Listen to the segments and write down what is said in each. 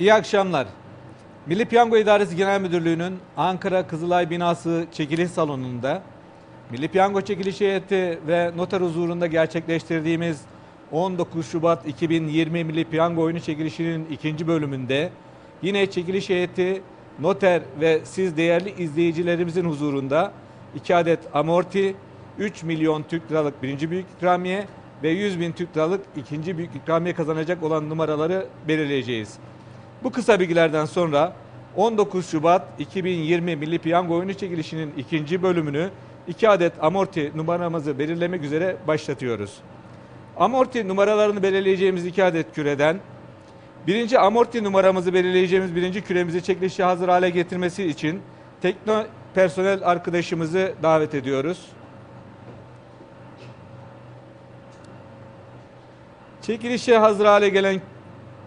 İyi akşamlar. Milli Piyango İdaresi Genel Müdürlüğü'nün Ankara Kızılay binası çekiliş salonunda Milli Piyango çekiliş heyeti ve noter huzurunda gerçekleştirdiğimiz 19 Şubat 2020 Milli Piyango oyunu çekilişinin ikinci bölümünde yine çekiliş heyeti, noter ve siz değerli izleyicilerimizin huzurunda 2 adet amorti, 3 milyon Türk liralık birinci büyük ikramiye ve 100 bin Türk liralık ikinci büyük ikramiye kazanacak olan numaraları belirleyeceğiz. Bu kısa bilgilerden sonra 19 Şubat 2020 Milli Piyango oyunu çekilişinin ikinci bölümünü 2 adet amorti numaramızı belirlemek üzere başlatıyoruz. Amorti numaralarını belirleyeceğimiz 2 adet küreden birinci amorti numaramızı belirleyeceğimiz birinci küremizi çekilişe hazır hale getirmesi için tekno personel arkadaşımızı davet ediyoruz. Çekilişe hazır hale gelen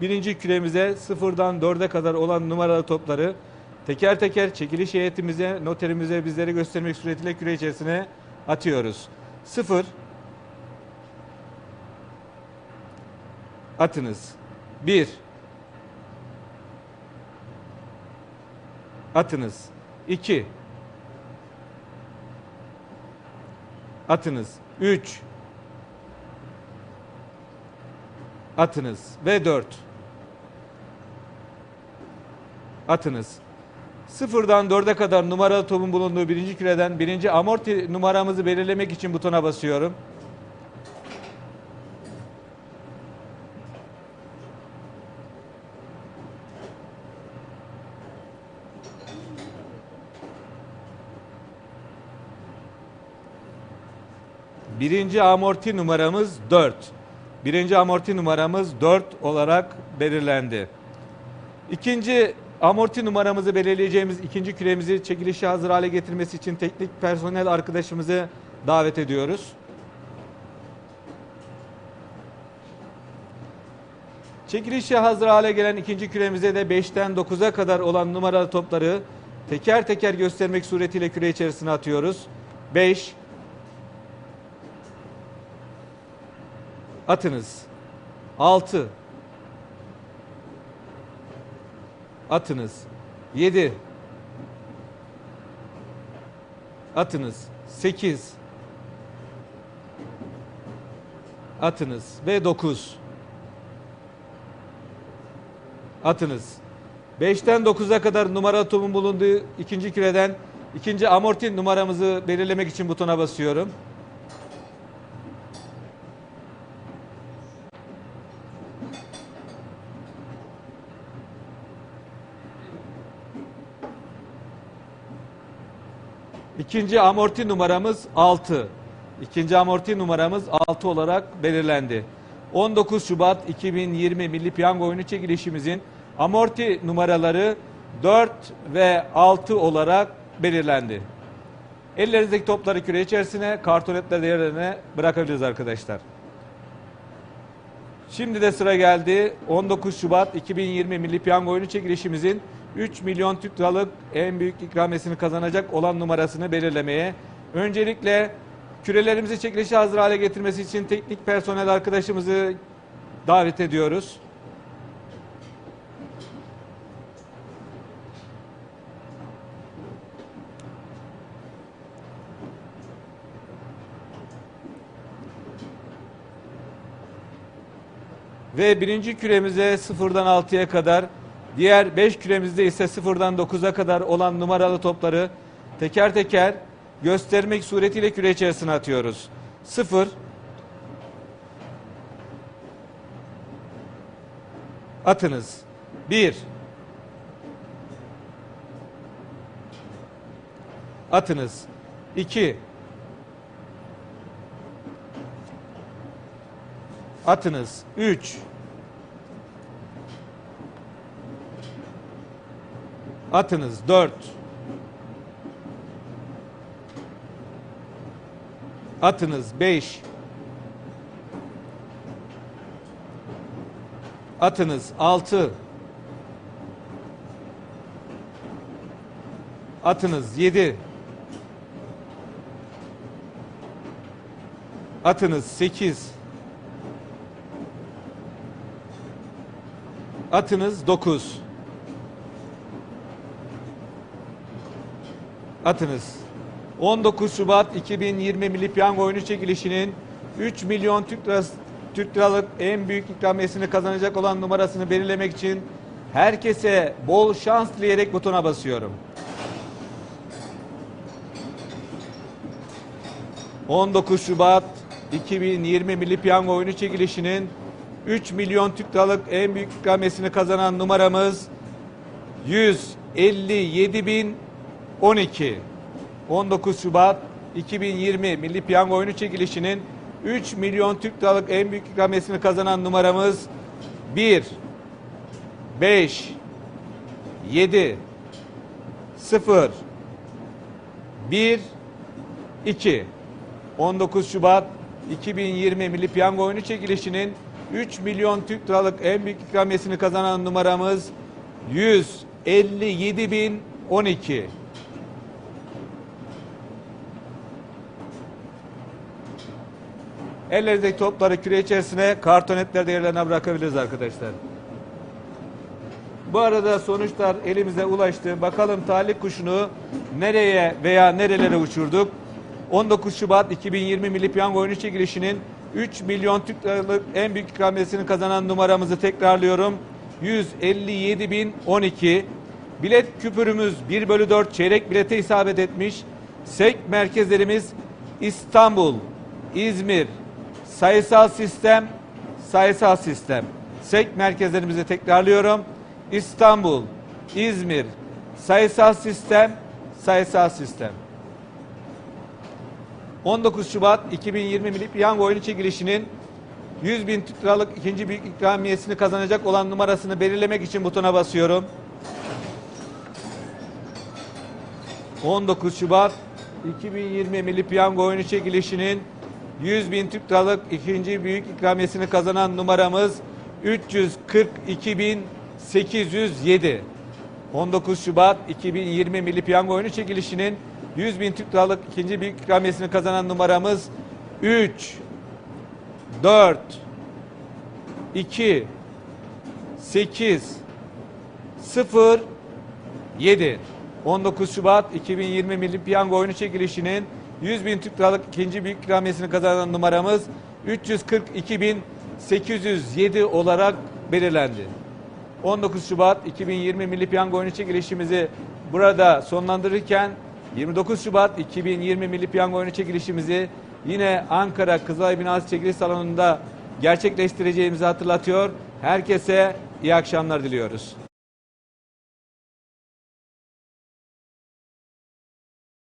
birinci küremize sıfırdan dörde kadar olan numaralı topları teker teker çekiliş heyetimize, noterimize bizlere göstermek suretiyle küre içerisine atıyoruz. Sıfır. Atınız. Bir. Atınız. İki. Atınız. Üç. Atınız. Ve 4. Atınız. Sıfırdan 4'e kadar numaralı topun bulunduğu birinci küreden birinci amorti numaramızı belirlemek için butona basıyorum. Birinci amorti numaramız 4. Birinci amorti numaramız 4 olarak belirlendi. İkinci amorti numaramızı belirleyeceğimiz ikinci küremizi çekilişe hazır hale getirmesi için teknik personel arkadaşımızı davet ediyoruz. Çekilişe hazır hale gelen ikinci küremize de 5'ten 9'a kadar olan numaralı topları teker teker göstermek suretiyle küre içerisine atıyoruz. 5 Atınız. 6 Atınız. 7 Atınız. 8 Atınız ve 9 Atınız. 5'ten 9'a kadar numara topun bulunduğu ikinci küreden ikinci amorti numaramızı belirlemek için butona basıyorum. İkinci amorti numaramız 6. İkinci amorti numaramız 6 olarak belirlendi. 19 Şubat 2020 Milli Piyango oyunu çekilişimizin amorti numaraları 4 ve 6 olarak belirlendi. Ellerinizdeki topları küre içerisine, kartonetler de yerlerine bırakabiliriz arkadaşlar. Şimdi de sıra geldi 19 Şubat 2020 Milli Piyango oyunu çekilişimizin 3 milyon Türk liralık en büyük ikramiyesini kazanacak olan numarasını belirlemeye. Öncelikle kürelerimizi çekilişe hazır hale getirmesi için teknik personel arkadaşımızı davet ediyoruz. Ve birinci küremize sıfırdan 6'ya kadar, diğer 5 küremizde ise sıfırdan 9'a kadar olan numaralı topları teker teker göstermek suretiyle küre içerisine atıyoruz. 0 Atınız. 1 Atınız. 2 Atınız. 3 Atınız. 4 Atınız. 5 Atınız. 6 Atınız. 7 Atınız. 8 Atınız 9. Atınız. 19 Şubat 2020 Milli Piyango oyunu çekilişinin 3 milyon Türk lirası Türk liralık en büyük ikramiyesini kazanacak olan numarasını belirlemek için herkese bol şans dileyerek butona basıyorum. 19 Şubat 2020 Milli Piyango oyunu çekilişinin 3 milyon Türk liralık en büyük ikramiyesini kazanan numaramız 157.012. 19 Şubat 2020 Milli Piyango oyunu çekilişinin 3 milyon Türk liralık en büyük ikramiyesini kazanan numaramız 1 5 7 0 1 2 19 Şubat 2020 Milli Piyango oyunu çekilişinin 3 milyon Türk liralık en büyük ikramiyesini kazanan numaramız 157.012. Ellerindeki topları küre içerisine kartonetler yerlerine bırakabiliriz arkadaşlar. Bu arada sonuçlar elimize ulaştı. Bakalım talih kuşunu nereye veya nerelere uçurduk? 19 Şubat 2020 Milli Piyango oyunu çekilişinin 3 milyon Türk liralık en büyük ikramiyesini kazanan numaramızı tekrarlıyorum. 157.012. Bilet küpürümüz 1 bölü 4 çeyrek bilete isabet etmiş. SEK merkezlerimiz İstanbul, İzmir, sayısal sistem, sayısal sistem. SEK merkezlerimizi tekrarlıyorum. İstanbul, İzmir, sayısal sistem, sayısal sistem. 19 Şubat 2020 Milli Piyango oyunu çekilişinin 100 bin liralık ikinci büyük ikramiyesini kazanacak olan numarasını belirlemek için butona basıyorum. 19 Şubat 2020 Milli Piyango oyunu çekilişinin 100 bin Türk liralık ikinci büyük ikramiyesini kazanan numaramız 342.807. 19 Şubat 2020 Milli Piyango oyunu çekilişinin 100 bin Türk liralık ikinci büyük ikramiyesini kazanan numaramız 3 4 2 8 0 7 19 Şubat 2020 Milli Piyango oyunu çekilişinin 100 bin Türk liralık ikinci büyük ikramiyesini kazanan numaramız 342.807 olarak belirlendi. 19 Şubat 2020 Milli Piyango oyunu çekilişimizi burada sonlandırırken 29 Şubat 2020 Milli Piyango oyunu çekilişimizi yine Ankara Kızılay Binası Çekiliş Salonu'nda gerçekleştireceğimizi hatırlatıyor. Herkese iyi akşamlar diliyoruz.